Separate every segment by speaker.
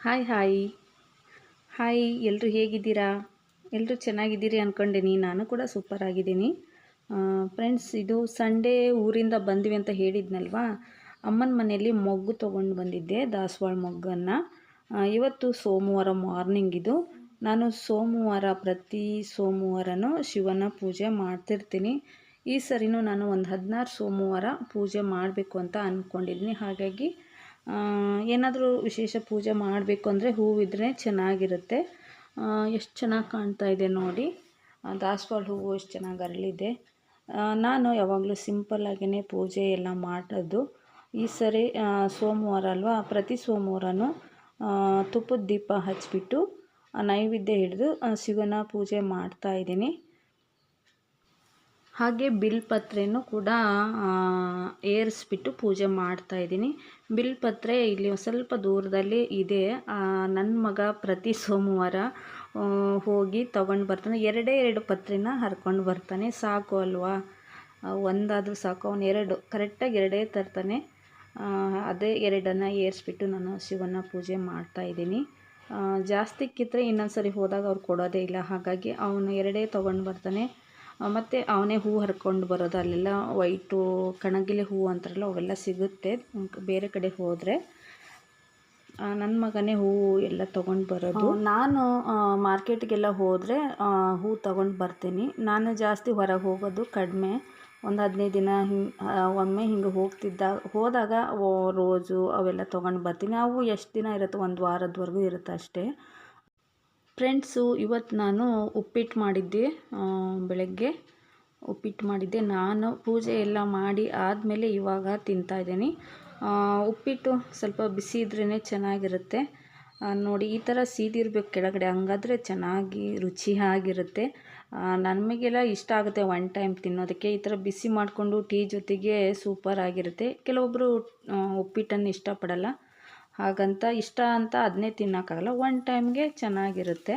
Speaker 1: Hi hi hi ಎಲ್ಲರೂ ಹೇಗಿದ್ದೀರಾ? ಎಲ್ಲರೂ ಚೆನ್ನಾಗಿದ್ದೀರಿ ಅಂದ್ಕೊಂಡೀನಿ ನಾನು ಕೂಡ ಸೂಪರ್ ಆಗಿದ್ದೀನಿ. ಫ್ರೆಂಡ್ಸ್ ಇದು ಸಂಡೇ ಊರಿಂದ ಬಂದ್ವಿ ಅಂತ ಹೇಳಿದ್ನಲ್ವಾ? ಅಮ್ಮನ ಮನೆಯಲ್ಲಿ ಮೊಗ್ಗು ತೊಗೊಂಡು ಬಂದಿದ್ದೆ, ದಾಸವಾಳ ಮೊಗ್ಗನ್ನು. ಇವತ್ತು ಸೋಮವಾರ ಮಾರ್ನಿಂಗ್ ಇದು. ನಾನು ಸೋಮವಾರ ಪ್ರತಿ ಸೋಮವಾರನೂ ಶಿವನ ಪೂಜೆ ಮಾಡ್ತಿರ್ತೀನಿ. ಈ ಸರಿನೂ ನಾನು ಒಂದು ಹದಿನಾರು ಸೋಮವಾರ ಪೂಜೆ ಮಾಡಬೇಕು ಅಂತ ಅಂದ್ಕೊಂಡಿದ್ದೀನಿ ಹಾಗಾಗಿ ಏನಾದರೂ ವಿಶೇಷ ಪೂಜೆ ಮಾಡಬೇಕು ಅಂದರೆ ಹೂವಿದ್ರೆ ಚೆನ್ನಾಗಿರುತ್ತೆ. ಎಷ್ಟು ಚೆನ್ನಾಗಿ ಕಾಣ್ತಾ ಇದೆ ನೋಡಿ. ದಾಸವಾಳ ಹೂವು ಎಷ್ಟು ಚೆನ್ನಾಗಿ ಅರಳಿದೆ. ನಾನು ಯಾವಾಗಲೂ ಸಿಂಪಲ್ಲಾಗಿಯೇ ಪೂಜೆ ಎಲ್ಲ ಮಾಡೋದು ಈ ಸರಿ ಸೋಮವಾರ ಅಲ್ವಾ, ಪ್ರತಿ ಸೋಮವಾರನೂ ತುಪ್ಪದ ದೀಪ ಹಚ್ಚಿಬಿಟ್ಟು ನೈವೇದ್ಯ ಹಿಡಿದು ಶಿವನ ಪೂಜೆ ಮಾಡ್ತಾ ಇದ್ದೀನಿ. ಹಾಗೆ ಬಿಲ್ಪತ್ರೆನೂ ಕೂಡ ಏರಿಸ್ಬಿಟ್ಟು ಪೂಜೆ ಮಾಡ್ತಾ ಇದ್ದೀನಿ. ಬಿಲ್ಪತ್ರೆ ಇಲ್ಲಿ ಒಂದ್ ಸ್ವಲ್ಪ ದೂರದಲ್ಲಿ ಇದೆ. ನನ್ನ ಮಗ ಪ್ರತಿ ಸೋಮವಾರ ಹೋಗಿ ತಗೊಂಡು ಬರ್ತಾನೆ. ಎರಡೇ ಎರಡು ಪತ್ರೆನ ಹರ್ಕೊಂಡು ಬರ್ತಾನೆ. ಸಾಕು ಅಲ್ವಾ? ಒಂದಾದರೂ ಸಾಕು. ಅವನು ಎರಡು ಕರೆಕ್ಟಾಗಿ ಎರಡೇ ತರ್ತಾನೆ. ಅದೇ ಎರಡನ್ನು ಏರಿಸ್ಬಿಟ್ಟು ನಾನು ಶಿವನ ಪೂಜೆ ಮಾಡ್ತಾ ಇದ್ದೀನಿ. ಜಾಸ್ತಿ ಕಿತ್ತರೆ ಇನ್ನೊಂದು ಸರಿ ಹೋದಾಗ ಅವ್ರು ಕೊಡೋದೇ ಇಲ್ಲ. ಹಾಗಾಗಿ ಅವನು ಎರಡೇ ತೊಗೊಂಡು ಬರ್ತಾನೆ. ಮತ್ತು ಅವನೇ ಹೂ ಹರ್ಕೊಂಡು ಬರೋದು, ಅಲ್ಲೆಲ್ಲ ವೈಟು ಕಣಗಿಲೆ ಹೂ ಅಂತಾರಲ್ಲ, ಅವೆಲ್ಲ ಸಿಗುತ್ತೆ. ಬೇರೆ ಕಡೆ ಹೋದರೆ ನನ್ನ ಮಗನೇ ಹೂವು ಎಲ್ಲ ತೊಗೊಂಡು ಬರೋದು. ನಾನು ಮಾರ್ಕೆಟ್ಗೆಲ್ಲ ಹೋದರೆ ಹೂ ತೊಗೊಂಡು ಬರ್ತೀನಿ. ನಾನು ಜಾಸ್ತಿ ಹೊರಗೆ ಹೋಗೋದು ಕಡಿಮೆ. ಒಂದು ಹದಿನೈದು ದಿನ ಹಿಂಗೆ ಒಮ್ಮೆ ಹಿಂಗೆ ಹೋಗ್ತಿದ್ದ, ಹೋದಾಗ ರೋಜು ಅವೆಲ್ಲ ತೊಗೊಂಡು ಬರ್ತೀನಿ. ಅವು ಎಷ್ಟು ದಿನ ಇರುತ್ತೆ? ಒಂದು ವಾರದವರೆಗೂ ಇರುತ್ತೆ ಅಷ್ಟೇ. ಫ್ರೆಂಡ್ಸು ಇವತ್ತು ನಾನು ಉಪ್ಪಿಟ್ಟು ಮಾಡಿದ್ದೆ ಬೆಳಗ್ಗೆ. ಉಪ್ಪಿಟ್ಟು ಮಾಡಿದ್ದೆ. ನಾನು ಪೂಜೆ ಎಲ್ಲ ಮಾಡಿ ಆದಮೇಲೆ ಇವಾಗ ತಿಂತಾಯಿದ್ದೀನಿ ಉಪ್ಪಿಟ್ಟು ಸ್ವಲ್ಪ ಬಿಸಿ ಇದ್ರೇ ಚೆನ್ನಾಗಿರುತ್ತೆ. ನೋಡಿ, ಈ ಥರ ಸೀದಿರ್ಬೇಕು ಕೆಳಗಡೆ. ಹಂಗಾದ್ರೆ ಚೆನ್ನಾಗಿ, ರುಚಿಯಾಗಿರುತ್ತೆ. ನಮಗೆಲ್ಲ ಇಷ್ಟ ಆಗುತ್ತೆ ಒನ್ ಟೈಮ್ ತಿನ್ನೋದಕ್ಕೆ. ಈ ಥರ ಬಿಸಿ ಮಾಡಿಕೊಂಡು ಟೀ ಜೊತೆಗೆ ಸೂಪರ್ ಆಗಿರುತ್ತೆ ಕೆಲವೊಬ್ಬರು ಉಪ್ಪಿಟ್ಟನ್ನು ಇಷ್ಟಪಡಲ್ಲ. ಹಾಗಂತ ಇಷ್ಟ ಅಂತ ಅದನ್ನೇ ತಿನ್ನೋಕ್ಕಾಗಲ್ಲ. ಒನ್ ಟೈಮ್ಗೆ ಚೆನ್ನಾಗಿರುತ್ತೆ.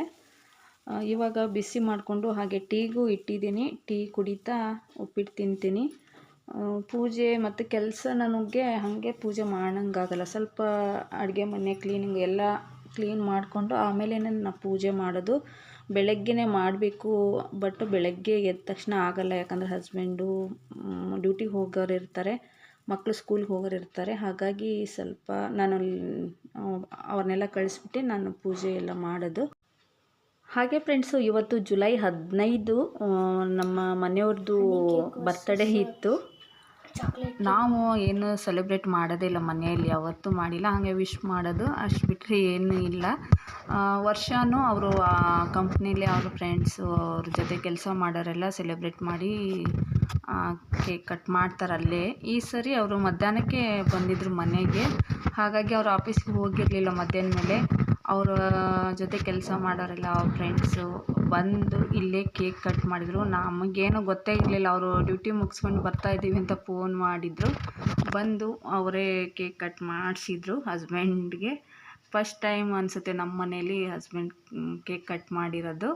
Speaker 1: ಇವಾಗ ಬಿಸಿ ಮಾಡಿಕೊಂಡು ಹಾಗೆ ಟೀಗೂ ಇಟ್ಟಿದ್ದೀನಿ. ಟೀ ಕುಡಿತಾ ಉಪ್ಪಿಟ್ಟು ತಿಂತೀನಿ. ಪೂಜೆ ಮತ್ತು ಕೆಲಸ ನನಗೆ ಹಾಗೆ ಪೂಜೆ ಮಾಡೋಂಗಾಗಲ್ಲ. ಸ್ವಲ್ಪ ಅಡುಗೆ ಮನೆ ಕ್ಲೀನಿಂಗ್ ಎಲ್ಲ ಕ್ಲೀನ್ ಮಾಡಿಕೊಂಡು ಆಮೇಲೆ ನಾನು ಪೂಜೆ ಮಾಡೋದು. ಬೆಳಗ್ಗೆನೇ ಮಾಡಬೇಕು ಬಟ್ ಬೆಳಗ್ಗೆ ಎದ್ದ ತಕ್ಷಣ ಆಗಲ್ಲ. ಯಾಕಂದರೆ ಹಸ್ಬೆಂಡು ಡ್ಯೂಟಿಗೆ ಹೋಗೋರು ಇರ್ತಾರೆ. ಮಕ್ಕಳು ಸ್ಕೂಲ್ಗೆ ಹೋಗೋರು ಇರ್ತಾರೆ. ಹಾಗಾಗಿ ಸ್ವಲ್ಪ ನಾನು ಅವ್ರನ್ನೆಲ್ಲ ಕಳಿಸ್ಬಿಟ್ಟು ನಾನು ಪೂಜೆ ಎಲ್ಲ ಮಾಡೋದು. ಹಾಗೆ ಫ್ರೆಂಡ್ಸು ಇವತ್ತು ಜುಲೈ ಹದಿನೈದು ನಮ್ಮ ಮನೆಯವ್ರದ್ದು ಬರ್ತಡೇ ಇತ್ತು. ನಾವು ಏನು ಸೆಲೆಬ್ರೇಟ್ ಮಾಡೋದೇ ಇಲ್ಲ ಮನೆಯಲ್ಲಿ, ಯಾವತ್ತೂ ಮಾಡಿಲ್ಲ. ಹಾಗೆ ವಿಶ್ ಮಾಡೋದು ಅಷ್ಟು ಬಿಟ್ಟರೆ ಏನೂ ಇಲ್ಲ. ವರ್ಷವೂ ಅವರು, ಆ ಕಂಪ್ನೀಲಿ ಅವ್ರ ಫ್ರೆಂಡ್ಸು ಅವ್ರ ಜೊತೆ ಕೆಲಸ ಮಾಡೋರೆಲ್ಲ ಸೆಲೆಬ್ರೇಟ್ ಮಾಡಿ ಕೇಕ್ ಕಟ್ ಮಾಡ್ತಾರೆ ಅಲ್ಲೇ. ಈ ಸರಿ ಅವರು ಮಧ್ಯಾಹ್ನಕ್ಕೆ ಬಂದಿದ್ದರು ಮನೆಗೆ. ಹಾಗಾಗಿ ಅವ್ರು ಆಫೀಸ್ಗೆ ಹೋಗಿರಲಿಲ್ಲ ಮಧ್ಯಾಹ್ನ ಮೇಲೆ. ಅವರ ಜೊತೆ ಕೆಲಸ ಮಾಡೋರೆಲ್ಲ, ಅವ್ರ ಫ್ರೆಂಡ್ಸು ಬಂದು ಇಲ್ಲೇ ಕೇಕ್ ಕಟ್ ಮಾಡಿದರು. ನಮಗೇನು ಗೊತ್ತೇ ಇರಲಿಲ್ಲ, ಅವರು ಡ್ಯೂಟಿ ಮುಗಿಸ್ಕೊಂಡು ಬರ್ತಾ ಇದ್ದೀವಿ ಅಂತ ಫೋನ್ ಮಾಡಿದರು. ಬಂದು ಅವರೇ ಕೇಕ್ ಕಟ್ ಮಾಡಿಸಿದ್ರು ಹಸ್ಬೆಂಡ್ಗೆ ಫಸ್ಟ್ ಟೈಮ್ ಅನಿಸುತ್ತೆ ನಮ್ಮ ಮನೇಲಿ ಹಸ್ಬೆಂಡ್ ಕೇಕ್ ಕಟ್ ಮಾಡಿರೋದು.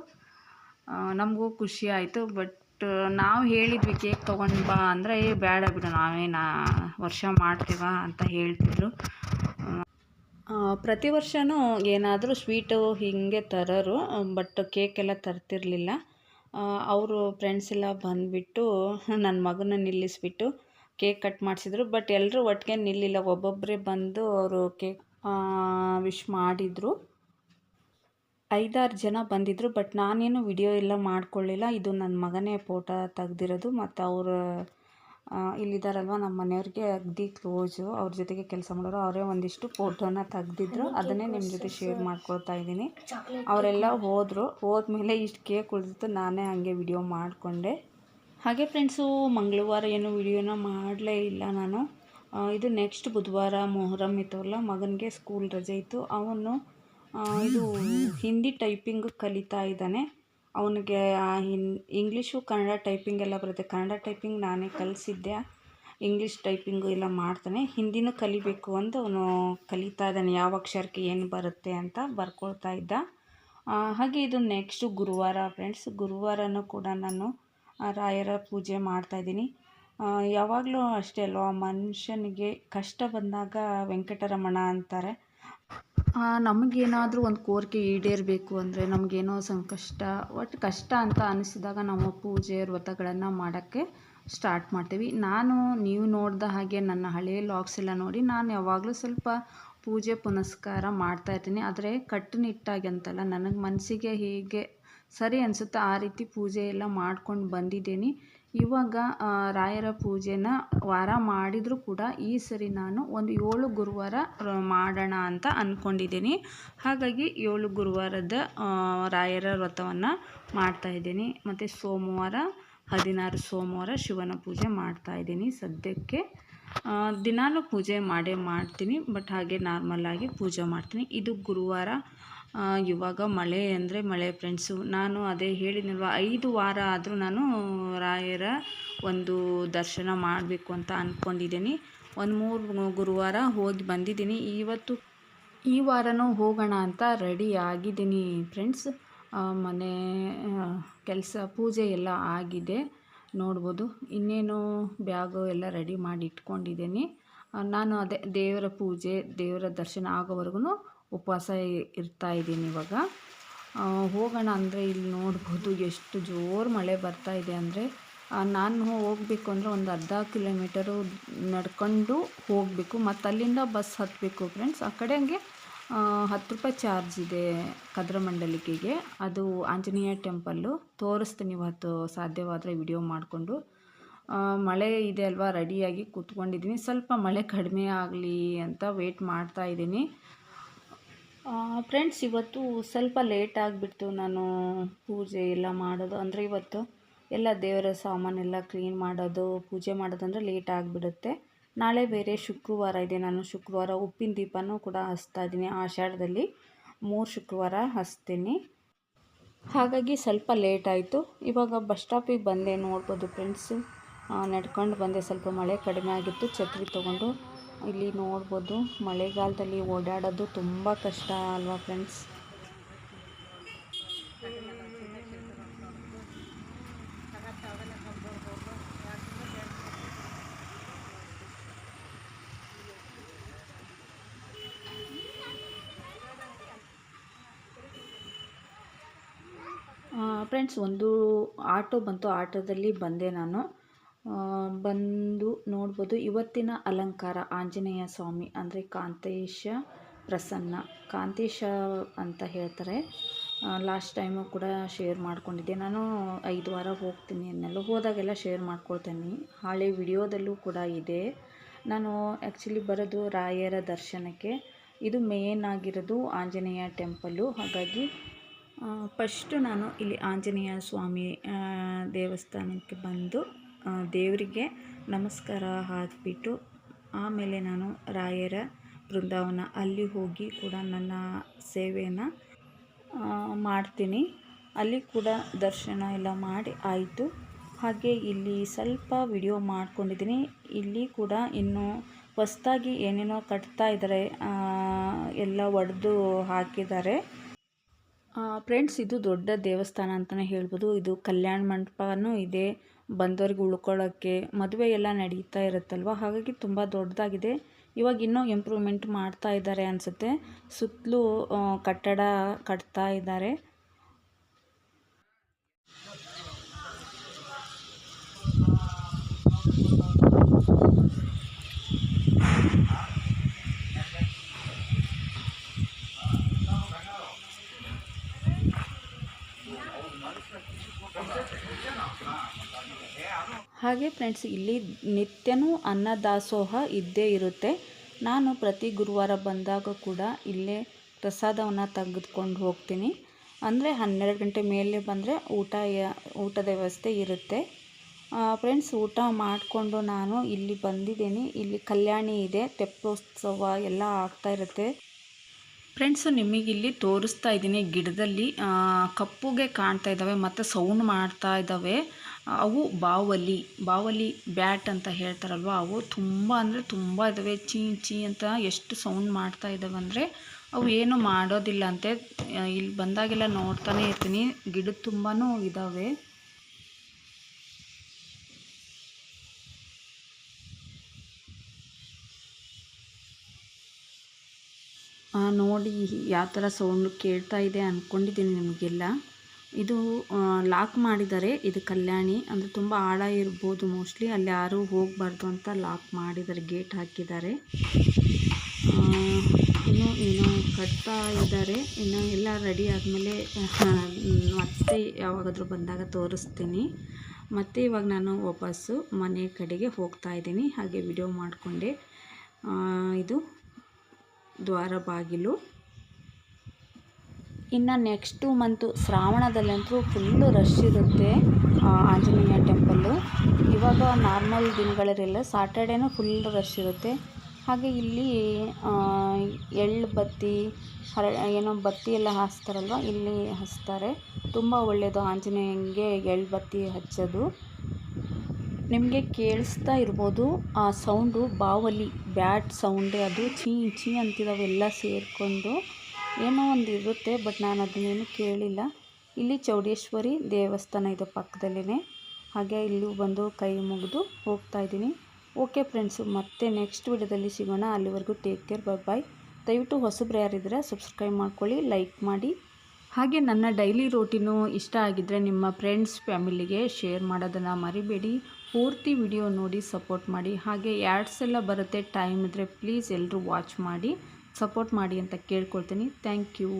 Speaker 1: ನಮಗೂ ಖುಷಿ ಆಯಿತು ಬಟ್ ನಾವು ಹೇಳಿದ್ವಿ ಕೇಕ್ ತೊಗೊಂಡು ಬಾ ಅಂದರೆ, ಏ, ಬೇಡ ಬಿಡು, ನಾವೇನು ವರ್ಷ ಮಾಡ್ತೀವ ಅಂತ ಹೇಳ್ತಿದ್ರು. ಪ್ರತಿ ವರ್ಷವೂ ಏನಾದರೂ ಸ್ವೀಟು ಹೀಗೆ ತರೋರು, ಬಟ್ ಕೇಕ್ ಎಲ್ಲ ತರ್ತಿರಲಿಲ್ಲ ಅವರು ಫ್ರೆಂಡ್ಸ್ ಎಲ್ಲ ಬಂದುಬಿಟ್ಟು ನನ್ನ ಮಗನ ನಿಲ್ಲಿಸ್ಬಿಟ್ಟು ಕೇಕ್ ಕಟ್ ಮಾಡಿಸಿದ್ರು. ಬಟ್ ಎಲ್ಲರೂ ಒಟ್ಟಿಗೆ ನಿಲ್ಲಿಲ್ಲ. ಒಬ್ಬೊಬ್ಬರೇ ಬಂದು ಅವರು ಕೇಕ್ ವಿಶ್ ಮಾಡಿದರು. ಐದಾರು ಜನ ಬಂದಿದ್ದರು ಬಟ್ ನಾನೇನು ವಿಡಿಯೋ ಎಲ್ಲ ಮಾಡ್ಕೊಳ್ಳಿಲ್ಲ. ಇದು ನನ್ನ ಮಗನೇ ಫೋಟೋ ತೆಗ್ದಿರೋದು. ಮತ್ತು ಅವ್ರ ಇಲ್ಲಿದ್ದಾರಲ್ವ ನಮ್ಮ ಮನೆಯವ್ರಿಗೆ ಅಗ್ದಿ ಕ್ಲೋಸು ಅವ್ರ ಜೊತೆಗೆ ಕೆಲಸ ಮಾಡೋರು ಅವರೇ ಒಂದಿಷ್ಟು ಫೋಟೋನ ತೆಗ್ದಿದ್ರು. ಅದನ್ನೇ ನಿಮ್ಮ ಜೊತೆ ಶೇರ್ ಮಾಡ್ಕೊಳ್ತಾ ಇದ್ದೀನಿ. ಅವರೆಲ್ಲ ಹೋದರು. ಹೋದ್ಮೇಲೆ ಇಷ್ಟು ಕೇಕ್ ಉಳಿದಿತ್ತು. ನಾನೇ ಹಾಗೆ ವಿಡಿಯೋ ಮಾಡಿಕೊಂಡೆ. ಹಾಗೆ ಫ್ರೆಂಡ್ಸು ಮಂಗಳವಾರ ಏನು ವಿಡಿಯೋನ ಮಾಡಲೇ ಇಲ್ಲ ನಾನು. ಇದು ನೆಕ್ಸ್ಟ್ ಬುಧವಾರ ಮೊಹರಂ ಇತ್ತವಲ್ಲ ಮಗನಿಗೆ ಸ್ಕೂಲ್ ರಜೆ ಇತ್ತು. ಅವನು ಇದು ಹಿಂದಿ ಟೈಪಿಂಗ್ ಕಲಿತಾ ಇದ್ದಾನೆ. ಅವನಿಗೆ ಹಿನ್ ಇಂಗ್ಲೀಷು, ಕನ್ನಡ ಟೈಪಿಂಗ್ ಎಲ್ಲ ಬರುತ್ತೆ. ಕನ್ನಡ ಟೈಪಿಂಗ್ ನಾನೇ ಕಲಿಸಿದ್ದೆ. ಇಂಗ್ಲೀಷ್ ಟೈಪಿಂಗು ಎಲ್ಲ ಮಾಡ್ತಾನೆ. ಹಿಂದಿನೂ ಕಲಿಬೇಕು ಅಂತ ಅವನು ಕಲಿತಾ ಇದ್ದಾನೆ. ಯಾವ ಅಕ್ಷರಕ್ಕೆ ಏನು ಬರುತ್ತೆ ಅಂತ ಬರ್ಕೊಳ್ತಾ ಇದ್ದ. ಹಾಗೆ ಇದು ನೆಕ್ಸ್ಟು ಗುರುವಾರ ಫ್ರೆಂಡ್ಸ್ ಗುರುವಾರನೂ ಕೂಡ ನಾನು ರಾಯರ ಪೂಜೆ ಮಾಡ್ತಾಯಿದ್ದೀನಿ ಯಾವಾಗಲೂ ಅಷ್ಟೇ ಅಲ್ವಾ, ಮನುಷ್ಯನಿಗೆ ಕಷ್ಟ ಬಂದಾಗ ವೆಂಕಟರಮಣ ಅಂತಾರೆ. ನಮಗೇನಾದರೂ ಒಂದು ಕೋರಿಕೆ ಈಡೇರಬೇಕು ಅಂದರೆ ನಮಗೇನೋ ಸಂಕಷ್ಟ ಒಟ್ಟು ಕಷ್ಟ ಅಂತ ಅನಿಸಿದಾಗ ನಾವು ಪೂಜೆ ವ್ರತಗಳನ್ನು ಮಾಡೋಕ್ಕೆ ಸ್ಟಾರ್ಟ್ ಮಾಡ್ತೀವಿ. ನಾನು, ನೀವು ನೋಡಿದ ಹಾಗೆ ನನ್ನ ಹಳೆಯ ಲಾಗ್ಸ್ ಎಲ್ಲ ನೋಡಿ ನಾನು ಯಾವಾಗಲೂ ಸ್ವಲ್ಪ ಪೂಜೆ ಪುನಸ್ಕಾರ ಮಾಡ್ತಾ ಇರ್ತೀನಿ. ಆದರೆ ಕಟ್ಟುನಿಟ್ಟಾಗಿ ಅಂತಲ್ಲ, ನನಗೆ ಮನಸ್ಸಿಗೆ ಹೇಗೆ ಸರಿ ಅನಿಸುತ್ತೆ ಆ ರೀತಿ ಪೂಜೆ ಎಲ್ಲ ಮಾಡ್ಕೊಂಡು ಬಂದಿದ್ದೀನಿ. ಇವಾಗ ರಾಯರ ಪೂಜೆನ ವಾರ ಮಾಡಿದರೂ ಕೂಡ ಈ ಸರಿ ನಾನು ಒಂದು ಏಳು ಗುರುವಾರ ಮಾಡೋಣ ಅಂತ ಅಂದ್ಕೊಂಡಿದ್ದೀನಿ ಹಾಗಾಗಿ ಏಳು ಗುರುವಾರದ ರಾಯರ ವ್ರತವನ್ನು ಮಾಡ್ತಾಯಿದ್ದೀನಿ ಮತ್ತು ಸೋಮವಾರ ಹದಿನಾರು ಸೋಮವಾರ ಶಿವನ ಪೂಜೆ ಮಾಡ್ತಾಯಿದ್ದೀನಿ ಸದ್ಯಕ್ಕೆ. ದಿನಾಲೂ ಪೂಜೆ ಮಾಡೇ ಮಾಡ್ತೀನಿ, ಬಟ್ ಹಾಗೆ ನಾರ್ಮಲ್ಲಾಗಿ ಪೂಜೆ ಮಾಡ್ತೀನಿ. ಇದು ಗುರುವಾರ ಇವಾಗ ಮಳೆ ಅಂದರೆ ಮಳೆ ಫ್ರೆಂಡ್ಸು ನಾನು ಅದೇ ಹೇಳಿದ್ನಲ್ವ, ಐದು ವಾರ ಆದರೂ ನಾನು ರಾಯರ ಒಂದು ದರ್ಶನ ಮಾಡಬೇಕು ಅಂತ ಅಂದ್ಕೊಂಡಿದ್ದೀನಿ ಒಂದು ಮೂರು ಗುರುವಾರ ಹೋಗಿ ಬಂದಿದ್ದೀನಿ. ಇವತ್ತು, ಈ ವಾರನೂ ಹೋಗೋಣ ಅಂತ ರೆಡಿ ಆಗಿದ್ದೀನಿ ಫ್ರೆಂಡ್ಸ್ ಮನೆ ಕೆಲಸ, ಪೂಜೆ ಎಲ್ಲ ಆಗಿದೆ. ನೋಡ್ಬೋದು. ಇನ್ನೇನು ಬ್ಯಾಗು ಎಲ್ಲ ರೆಡಿ ಮಾಡಿ ಇಟ್ಕೊಂಡಿದ್ದೀನಿ. ನಾನು ಅದೇ ದೇವರ ಪೂಜೆ, ದೇವರ ದರ್ಶನ ಆಗೋವರೆಗೂ ಉಪವಾಸ ಇರ್ತಾ ಇದ್ದೀನಿ ಇವಾಗ. ಹೋಗೋಣ ಅಂದರೆ ಇಲ್ಲಿ ನೋಡ್ಬೋದು ಎಷ್ಟು ಜೋರು ಮಳೆ ಬರ್ತಾ ಇದೆ ಅಂದರೆ. ನಾನು ಹೋಗಬೇಕು ಅಂದರೆ ಒಂದು ಅರ್ಧ ಕಿಲೋಮೀಟರು ನಡ್ಕೊಂಡು ಹೋಗಬೇಕು. ಮತ್ತು ಅಲ್ಲಿಂದ ಬಸ್ ಹತ್ತಬೇಕು ಫ್ರೆಂಡ್ಸ್ ಆ ಕಡೆ ಹಂಗೆ ಹತ್ತು ರೂಪಾಯಿ ಚಾರ್ಜ್ ಇದೆ ಕದ್ರಮಂಡಲಿಕೆಗೆ ಅದು ಆಂಜನೇಯ ಟೆಂಪಲ್ಲು. ತೋರಿಸ್ತೀನಿ ಇವತ್ತು ಸಾಧ್ಯವಾದರೆ ವಿಡಿಯೋ ಮಾಡಿಕೊಂಡು. ಮಳೆ ಇದೆ ಅಲ್ವಾ, ರೆಡಿಯಾಗಿ ಕೂತ್ಕೊಂಡಿದ್ದೀನಿ ಸ್ವಲ್ಪ ಮಳೆ ಕಡಿಮೆ ಆಗಲಿ ಅಂತ ವೆಯ್ಟ್ ಮಾಡ್ತಾ ಇದ್ದೀನಿ. ಫ್ರೆಂಡ್ಸ್ ಇವತ್ತು ಸ್ವಲ್ಪ ಲೇಟ್ ಆಗಿಬಿಡ್ತು. ನಾನು ಪೂಜೆ ಎಲ್ಲ ಮಾಡೋದು. ಅಂದರೆ ಇವತ್ತು ಎಲ್ಲ ದೇವರ ಸಾಮಾನೆಲ್ಲ ಕ್ಲೀನ್ ಮಾಡೋದು, ಪೂಜೆ ಮಾಡೋದಂದರೆ ಲೇಟ್ ಆಗಿಬಿಡುತ್ತೆ. ನಾಳೆ ಬೇರೆ ಶುಕ್ರವಾರ ಇದೆ. ನಾನು ಶುಕ್ರವಾರ ಉಪ್ಪಿನ ದೀಪನೂ ಕೂಡ ಹಚ್ತಾ ಇದ್ದೀನಿ. ಆಷಾಢದಲ್ಲಿ ಮೂರು ಶುಕ್ರವಾರ ಹಚ್ತೀನಿ. ಹಾಗಾಗಿ ಸ್ವಲ್ಪ ಲೇಟ್ ಆಯಿತು. ಇವಾಗ ಬಸ್ ಸ್ಟಾಪಿಗೆ ಬಂದೆ ನೋಡ್ಬೋದು ಫ್ರೆಂಡ್ಸ್. ನಡ್ಕೊಂಡು ಬಂದೆ. ಸ್ವಲ್ಪ ಮಳೆ ಕಡಿಮೆ ಆಗಿತ್ತು. ಛತ್ರಿ ತೊಗೊಂಡು ಇಲ್ಲಿ ನೋಡ್ಬೋದು ಮಳೆಗಾಲದಲ್ಲಿ ಓಡಾಡೋದು ತುಂಬ ಕಷ್ಟ ಅಲ್ವಾ ಫ್ರೆಂಡ್ಸ್? ಫ್ರೆಂಡ್ಸ್, ಒಂದು ಆಟೋ ಬಂತು. ಆಟೋದಲ್ಲಿ ಬಂದೆ ನಾನು. ಬಂದು ನೋಡ್ಬೋದು. ಇವತ್ತಿನ ಅಲಂಕಾರ ಆಂಜನೇಯ ಸ್ವಾಮಿ, ಅಂದರೆ ಕಾಂತೇಶ ಪ್ರಸನ್ನ. ಕಾಂತೇಶ ಅಂತ ಹೇಳ್ತಾರೆ. ಲಾಸ್ಟ್ ಟೈಮು ಕೂಡ ಶೇರ್ ಮಾಡ್ಕೊಂಡಿದ್ದೆ. ನಾನು ಐದು ವಾರ ಹೋಗ್ತೀನಿ ಅನ್ನೆಲ್ಲ. ಹೋದಾಗೆಲ್ಲ ಶೇರ್ ಮಾಡ್ಕೊಳ್ತೀನಿ. ಹಳೆ ವಿಡಿಯೋದಲ್ಲೂ ಕೂಡ ಇದೆ. ನಾನು ಆ್ಯಕ್ಚುಲಿ ಬರೋದು ರಾಯರ ದರ್ಶನಕ್ಕೆ. ಇದು ಮೇನ್ ಆಗಿರೋದು ಆಂಜನೇಯ ಟೆಂಪಲ್ಲು ಹಾಗಾಗಿ ಫಸ್ಟು ನಾನು ಇಲ್ಲಿ ಆಂಜನೇಯ ಸ್ವಾಮಿ ದೇವಸ್ಥಾನಕ್ಕೆ ಬಂದು ದೇವರಿಗೆ ನಮಸ್ಕಾರ ಹಾಕಿಬಿಟ್ಟು, ಆಮೇಲೆ ನಾನು ರಾಯರ ಬೃಂದಾವನ ಅಲ್ಲಿ ಹೋಗಿ ಕೂಡ ನನ್ನ ಸೇವೆಯನ್ನು ಮಾಡ್ತೀನಿ. ಅಲ್ಲಿ ಕೂಡ ದರ್ಶನ ಎಲ್ಲ ಮಾಡಿ ಆಯಿತು. ಹಾಗೆ ಇಲ್ಲಿ ಸ್ವಲ್ಪ ವಿಡಿಯೋ ಮಾಡ್ಕೊಂಡಿದ್ದೀನಿ. ಇಲ್ಲಿ ಕೂಡ ಇನ್ನೂ ಹೊಸ್ದಾಗಿ ಏನೇನೋ ಕಟ್ತಾ ಇದ್ದಾರೆ ಎಲ್ಲ ಒಡೆದು ಹಾಕಿದ್ದಾರೆ. ಫ್ರೆಂಡ್ಸ್ ಇದು ದೊಡ್ಡ ದೇವಸ್ಥಾನ ಅಂತಲೇ ಹೇಳ್ಬೋದು. ಇದು ಕಲ್ಯಾಣ ಮಂಟಪನೂ ಇದೆ. ಬಂದವ್ರಿಗೆ ಉಳ್ಕೊಳ್ಳೋಕ್ಕೆ ಮದುವೆ ಎಲ್ಲ ನಡೀತಾ ಇರುತ್ತಲ್ವ? ಹಾಗಾಗಿ ತುಂಬ ದೊಡ್ಡದಾಗಿದೆ. ಇವಾಗ ಇನ್ನೂ ಇಂಪ್ರೂವ್ಮೆಂಟ್ ಮಾಡ್ತಾ ಇದ್ದಾರೆ ಅನಿಸುತ್ತೆ. ಸುತ್ತಲೂ ಕಟ್ಟಡ ಕಟ್ತಾ ಇದ್ದಾರೆ. ಹಾಗೆ ಫ್ರೆಂಡ್ಸ್ ಇಲ್ಲಿ ನಿತ್ಯನೂ ಅನ್ನದಾಸೋಹ ಇದ್ದೇ ಇರುತ್ತೆ. ನಾನು ಪ್ರತಿ ಗುರುವಾರ ಬಂದಾಗ ಕೂಡ ಇಲ್ಲೇ ಪ್ರಸಾದವನ್ನು ತೆಗೆದುಕೊಂಡು ಹೋಗ್ತೀನಿ. ಅಂದರೆ ಹನ್ನೆರಡು ಗಂಟೆ ಮೇಲೆ ಬಂದರೆ ಊಟ ಊಟದ ವ್ಯವಸ್ಥೆ ಇರುತ್ತೆ. ಫ್ರೆಂಡ್ಸ್ ಊಟ ಮಾಡಿಕೊಂಡು ನಾನು ಇಲ್ಲಿ ಬಂದಿದ್ದೀನಿ. ಇಲ್ಲಿ ಕಲ್ಯಾಣಿ ಇದೆ, ತೆಪ್ಪೋತ್ಸವ ಎಲ್ಲ ಆಗ್ತಾ ಇರುತ್ತೆ. ಫ್ರೆಂಡ್ಸು ನಿಮಗಿಲ್ಲಿ ತೋರಿಸ್ತಾ ಇದ್ದೀನಿ ಗಿಡದಲ್ಲಿ. ಕಪ್ಪುಗೆ ಕಾಣ್ತಾ ಇದ್ದಾವೆ, ಮತ್ತು ಸೌಂಡ್ ಮಾಡ್ತಾ ಇದ್ದಾವೆ. ಅವು ಬಾವಲಿ ಬಾವಲಿ ಬ್ಯಾಟ್ ಅಂತ ಹೇಳ್ತಾರಲ್ವ, ಅವು ತುಂಬ ಅಂದರೆ ತುಂಬ ಇದ್ದಾವೆ ಚೀ ಚೀ ಅಂತ ಎಷ್ಟು ಸೌಂಡ್ ಮಾಡ್ತಾ ಇದ್ದಾವೆ ಅಂದರೆ ಅವು ಏನು ಮಾಡೋದಿಲ್ಲ ಅಂತೆ. ಇಲ್ಲಿ ಬಂದಾಗೆಲ್ಲ ನೋಡ್ತಾನೆ ಇರ್ತೀನಿ. ಗಿಡದ ತುಂಬಾ ಇದ್ದಾವೆ ನೋಡಿ ಯಾವ ಥರ ಸೌಂಡ್ ಕೇಳ್ತಾ ಇದೆ ಅಂದ್ಕೊಂಡಿದ್ದೀನಿ ನಿಮಗೆಲ್ಲ. ಇದು ಲಾಕ್ ಮಾಡಿದ್ದಾರೆ ಇದು ಕಲ್ಯಾಣಿ. ಅಂದರೆ ತುಂಬ ಆಳ ಇರ್ಬೋದು ಮೋಸ್ಟ್ಲಿ ಅಲ್ಲಿ ಯಾರೂ ಹೋಗಬಾರ್ದು ಅಂತ ಲಾಕ್ ಮಾಡಿದ್ದಾರೆ ಗೇಟ್ ಹಾಕಿದ್ದಾರೆ ಇನ್ನೂ, ಇನ್ನು ಏನೋ ಕಟ್ತಾ ಇದ್ದಾರೆ. ಇನ್ನು ಎಲ್ಲ ರೆಡಿ ಆದಮೇಲೆ ಮತ್ತೆ ಯಾವಾಗಾದರೂ ಬಂದಾಗ ತೋರಿಸ್ತೀನಿ. ಮತ್ತು ಇವಾಗ ನಾನು ವಾಪಸ್ಸು ಮನೆ ಕಡೆಗೆ ಹೋಗ್ತಾ ಇದ್ದೀನಿ. ಹಾಗೆ ವಿಡಿಯೋ ಮಾಡಿಕೊಂಡೆ. ಇದು ದ್ವಾರ ಬಾಗಿಲು. ಇನ್ನು ನೆಕ್ಸ್ಟು ಮಂತು ಶ್ರಾವಣದಲ್ಲಂತೂ ಫುಲ್ಲು ರಶ್ ಇರುತ್ತೆ ಆಂಜನೇಯ ಟೆಂಪಲ್ಲು ಇವಾಗ ನಾರ್ಮಲ್ ದಿನಗಳಲ್ಲೆಲ್ಲ ಸಾಟರ್ಡೇನೂ ಫುಲ್ ರಶ್ ಇರುತ್ತೆ. ಹಾಗೆ ಇಲ್ಲಿ ಎಳ್ಳು ಬತ್ತಿ, ಹರ, ಏನೋ ಬತ್ತಿ ಎಲ್ಲ ಹಾಸ್ತಾರಲ್ವ, ಇಲ್ಲಿ ಹಚ್ತಾರೆ ತುಂಬ ಒಳ್ಳೆಯದು ಆಂಜನೇಯಂಗೆ ಎಳ್ಳು ಬತ್ತಿ ಹಚ್ಚೋದು. ನಿಮಗೆ ಕೇಳಿಸ್ತಾ ಇರ್ಬೋದು, ಆ ಸೌಂಡು ಬಾವಲಿ ಬ್ಯಾಟ್ ಸೌಂಡೇ ಅದು ಚೀ ಚೀ ಅಂತಿದಾವೆ ಎಲ್ಲ ಸೇರಿಕೊಂಡು. ಏನೋ ಒಂದು ಇರುತ್ತೆ, ಬಟ್ ನಾನು ಅದನ್ನೇನು ಕೇಳಿಲ್ಲ. ಇಲ್ಲಿ ಚೌಡೇಶ್ವರಿ ದೇವಸ್ಥಾನ ಇದೆ ಪಕ್ಕದಲ್ಲೇ ಹಾಗೆ ಇಲ್ಲೂ ಬಂದು ಕೈ ಮುಗಿದು ಹೋಗ್ತಾ ಇದ್ದೀನಿ. ಓಕೆ ಫ್ರೆಂಡ್ಸು, ಮತ್ತೆ ನೆಕ್ಸ್ಟ್ ವಿಡಿಯೋದಲ್ಲಿ ಸಿಗೋಣ. ಅಲ್ಲಿವರೆಗೂ ಟೇಕ್ ಕೇರ್, ಬೈ ಬಾಯ್ ದಯವಿಟ್ಟು ಹೊಸಬ್ರು ಯಾರಿದ್ರೆ ಸಬ್ಸ್ಕ್ರೈಬ್ ಮಾಡ್ಕೊಳ್ಳಿ, ಲೈಕ್ ಮಾಡಿ. ಹಾಗೆ ನನ್ನ ಡೈಲಿ ರೋಟೀನು ಇಷ್ಟ ಆಗಿದ್ದರೆ ನಿಮ್ಮ ಫ್ರೆಂಡ್ಸ್, ಫ್ಯಾಮಿಲಿಗೆ ಶೇರ್ ಮಾಡೋದನ್ನು ಮರಿಬೇಡಿ. ಪೂರ್ತಿ ವಿಡಿಯೋ ನೋಡಿ ಸಪೋರ್ಟ್ ಮಾಡಿ. ಹಾಗೆ ಆ್ಯಡ್ಸ್ ಎಲ್ಲ ಬರುತ್ತೆ, ಟೈಮ್ ಇದ್ದರೆ ಪ್ಲೀಸ್ ಎಲ್ಲರೂ ವಾಚ್ ಮಾಡಿ. ಸಪೋರ್ಟ್ ಮಾಡಿ ಅಂತ ಕೇಳ್ಕೊಳ್ತೀನಿ. Thank you.